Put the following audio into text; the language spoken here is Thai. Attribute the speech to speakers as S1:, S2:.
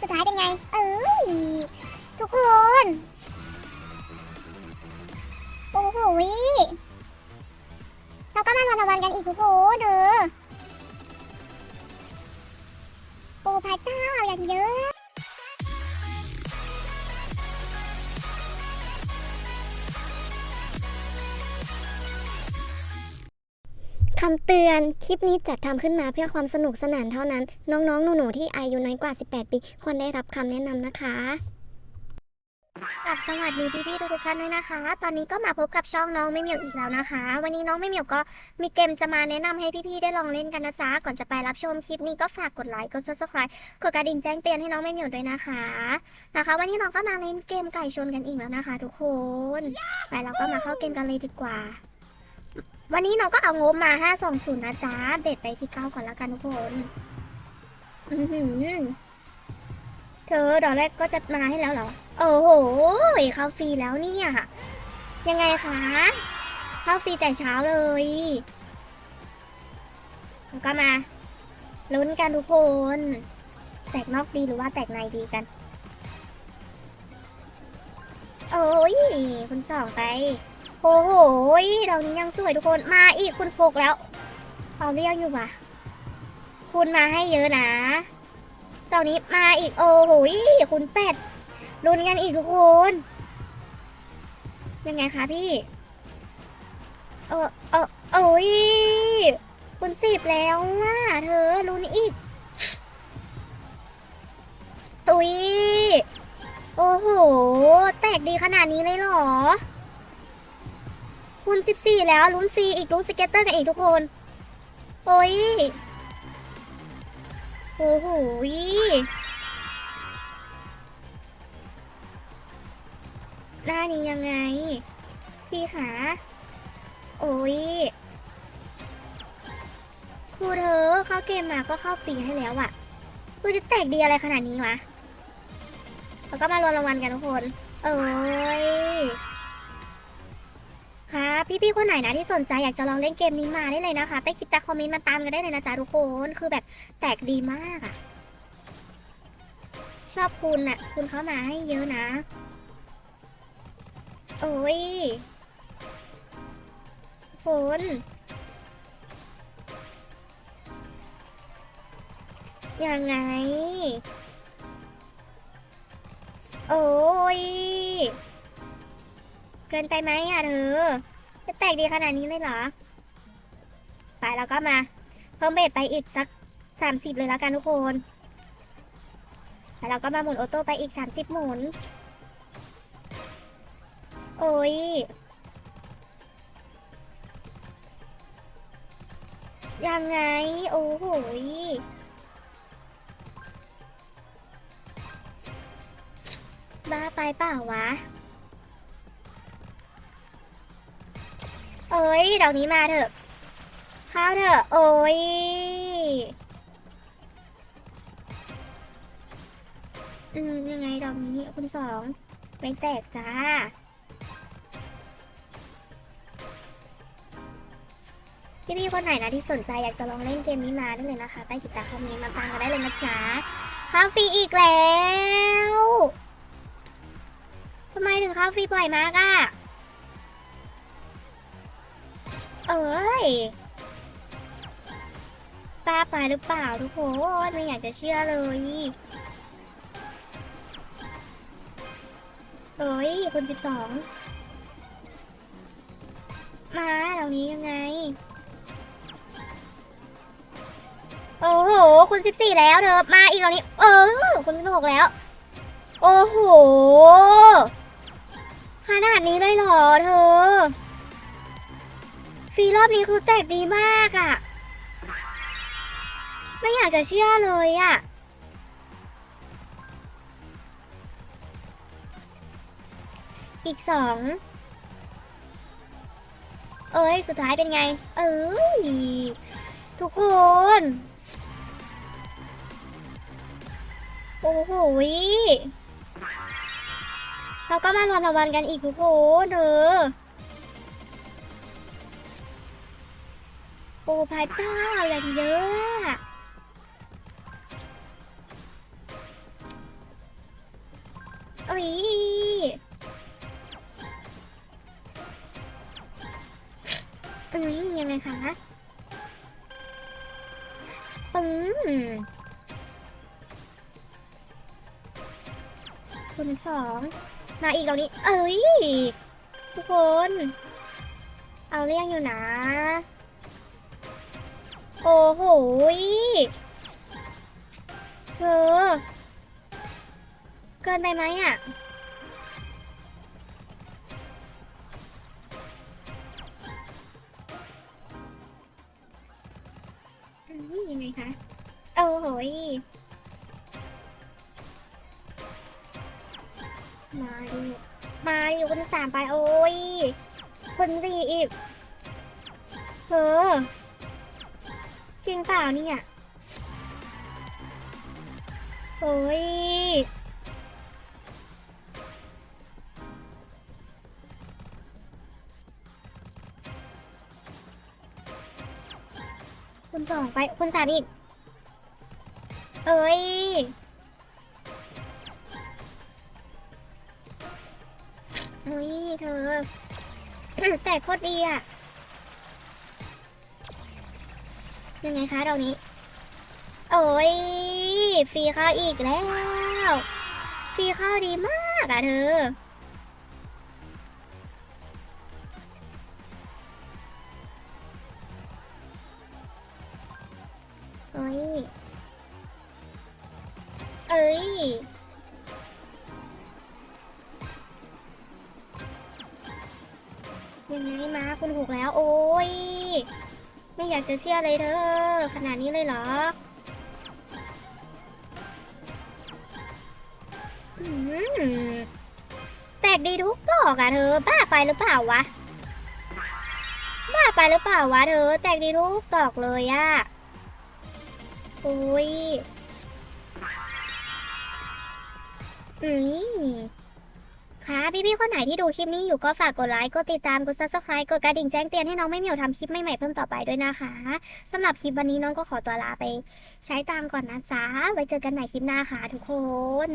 S1: สุดท้ายเป็นไง เอ้ยทุกคน โอ้โหเราก็มารวมรางวัลกันอีกทุกคนเด้อโอ้พระเจ้าอย่างเยอะ
S2: คำเตือน คลิปนี้จัดทำขึ้นมาเพื่อความสนุกสนานเท่านั้น น้องๆ หนูๆ ที่อายุน้อยกว่า 18 ปี ควรได้รับคำแนะนำนะคะกับสวัสดีพี่ๆทุกๆท่านด้วยนะคะ ตอนนี้ก็มาพบกับช่องน้องไม่เหมียวอีกแล้วนะคะ วันนี้น้องไม่เหมียวก็มีเกมจะมาแนะนำให้พี่ๆได้ลองเล่นกันนะจ๊ะ ก่อนจะไปรับชมคลิปนี้ก็ฝากกดไลค์ กด subscribe กดกระดิ่งแจ้งเตือนให้น้องไม่เหมียวด้วยนะคะ นะคะ วันนี้น้องก็มาเล่นเกมไก่ชนกันอีกแล้วนะคะ ทุกคน ไปเราก็มาเข้าเกมกันเลยดีกว่า วันนี้น้องก็เอางบมา520นะจ๊ะ เบ็ดไปที่9ก่อนแล้วกันทุกคนอือหือเธอดอกแรกก็จะมาให้แล้วเหรอ โอ้โหเข้าฟรีแล้วเนี่ยยังไงคะ เข้าฟรีแต่เช้าเลยแล้วก็มาลุ้นกันทุกคน แตกนอกดีหรือว่าแตกในดีกัน โอ้ยคุณสองไป โอ้โหดอกนี้ยังสวยทุกคน มาอีกคุณโฟกแล้วเอาเรียกอยู่ปะคุณมาให้เยอะนะดอกนี้มาอีกโอ้โหคุณแปดลุ้นกันอีกทุกคน ยังไงคะพี่ เออเออโอ้ยคุณสิบแล้วว่ะเธอลุ้นอีกอุ้ยโอ้โห แตกดีขนาดนี้เลยเหรอ คูณ14แล้วลุ้นฟรีอีกลุ้นสเก็ตเตอร์กันอีกทุกคน โอ้ยโอ้โหยหน้านี้ยังไง พี่ขา โอ้ยคือเธอเข้าเกมมาก็เข้าฟรีให้แล้วอะคือจะแตกดีอะไรขนาดนี้วะ แล้วก็มารวมรางวัลกันทุกคน เอ้ย ครับพี่ๆคนไหนนะที่สนใจอยากจะลองเล่นเกมนี้มาได้เลยนะคะใต้คลิปใต้คอมเมนต์มาตามกันได้เลยนะจ๊ะทุกคนคือแบบแตกดีมากอะชอบคุณน่ะ คุณเข้ามาให้เยอะนะ โอ้ยฝนยังไง โอ้ย เกินไปไหมอะเธอ จะแตกดีขนาดนี้เลยเหรอ ไปแล้วก็มา เพิ่มเบสไปอีกสัก30เลยแล้วกันทุกคนแล้วเราก็มาหมุนออโต้ไปอีก30หมุน โอ้ย ยังไง โอ้โหบ้าไปเปล่าวะ เอ้ยดอกนี้มาเถอะ เข้าวเถอะ โอ้ยอืมยังไงดอกนี้คุณสองไม่แตกจ้า พี่ๆคนไหนนะที่สนใจอยากจะลองเล่นเกมนี้มาได้เลยนะคะ ใต้คลิปต้คอมเมนต์มาฟังกันได้เลยนะจ๊ะข้าฟรีอีกแล้วทำไมถึงข้าฟรีบ่อยมากอะเป้าไปหรือเปล่าทุกคนไม่อยากจะเชื่อเลยเอ้ยคุณสิบสองมาเหล่านี้ยังไง โอ้โหคุณสิบสี่แล้วเธอมาอีกเหล่านี้ เออคุณสิบหกแล้ว โอ้โห ขนาดนี้เลยเหรอเธอ ฟรีรอบนี้คือแตกดีมากอะ่ะ ไม่อยากจะเชื่อเลยอะ่ะ อีกสอง เอ้ย สุดท้ายเป็นไง เอ้ย ทุกคน โอ้โหเราก็มารวมรางวัลกันอีกทุกคนเด้อ โอ้พระเจ้าอย่างเยอะอะยเอ้ยยังไงคะปึ้งคุณสองมาอีกเรานี้ เอ้ย ทุกคน เอาเรื่องอยู่นะ โอ้โหเธอ เกินไปไหมอะอืมยังไงคะ โอ้โหยมาดิมาดิคนสามไปโอ้ยคนสี่อีกเธอ ริงเปล่าเนี่ยโอ้ยคุณสองไปคุณสามอีก เอ้ยเอ้ยเธอ แต่โคตรดีอะ ยังไงคะเรานี้ โอ้ยฟรีข้าวอีกแล้วฟรีข้าวดีมากอะเธอเอ้ย เอ้ย ยังไงมาคุณถูกแล้ว โอ้ย ไม่อยากจะเชื่อเลยเธอ ขนาดนี้เลยเหรออืมแตกดีทุกดอกอะเธอ บ้าไปหรือเปล่าวะ บ้าไปหรือเปล่าวะเธอ แตกดีทุกดอกเลยอะโอ้ยอืม พี่ๆคนไหนที่ดูคลิปนี้อยู่ก็ฝากกดไลค์ กดติดตาม กด subscribe กดกระดิ่งแจ้งเตือนให้น้องไม่เหมียวทำคลิปใหม่ๆเพิ่มต่อไปด้วยนะคะสำหรับคลิปวันนี้น้องก็ขอตัวลาไป ใช้ตังก่อนนะจ๊ะไว้เจอกันใหม่คลิปหน้าค่ะทุกคน